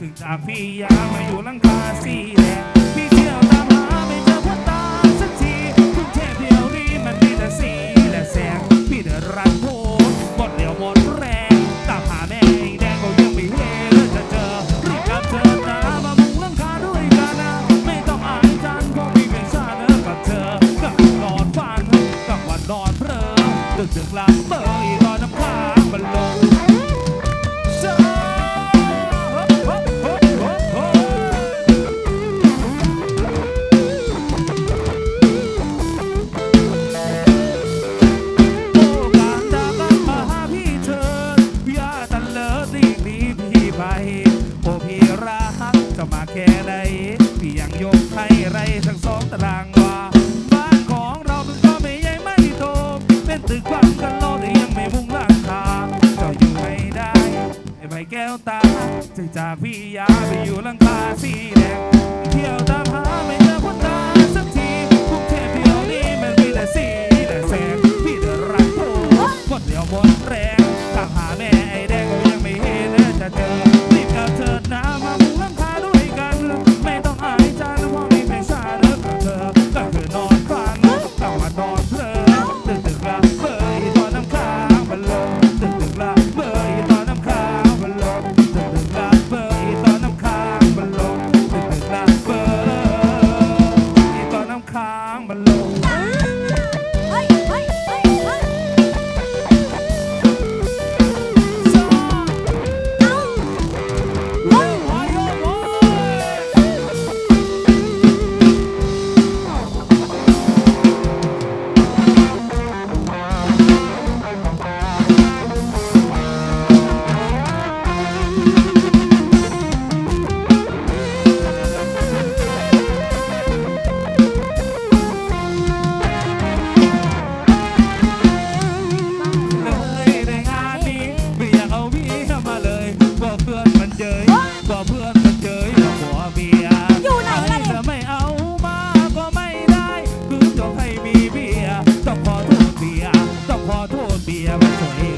ถึงจากพี่ยามาอยู่ลังกาสีแดงพี่เที่ยว ตึกความกันโลดยังไม่มุ่งหลังคาเจ้อยู่ไม่ได้ ไอ้ใบแก้วตาจึจากพี่ยาไปอยู่หลังคาสีแดงเที่ยวตามหาไม่เจอคนตาสักทีกรุกเทพเดี่ยวนี้มันมีแต่สีแต่แสงพี่เดือดรักโธ่คนเดียวหมดแรง ยมันสวย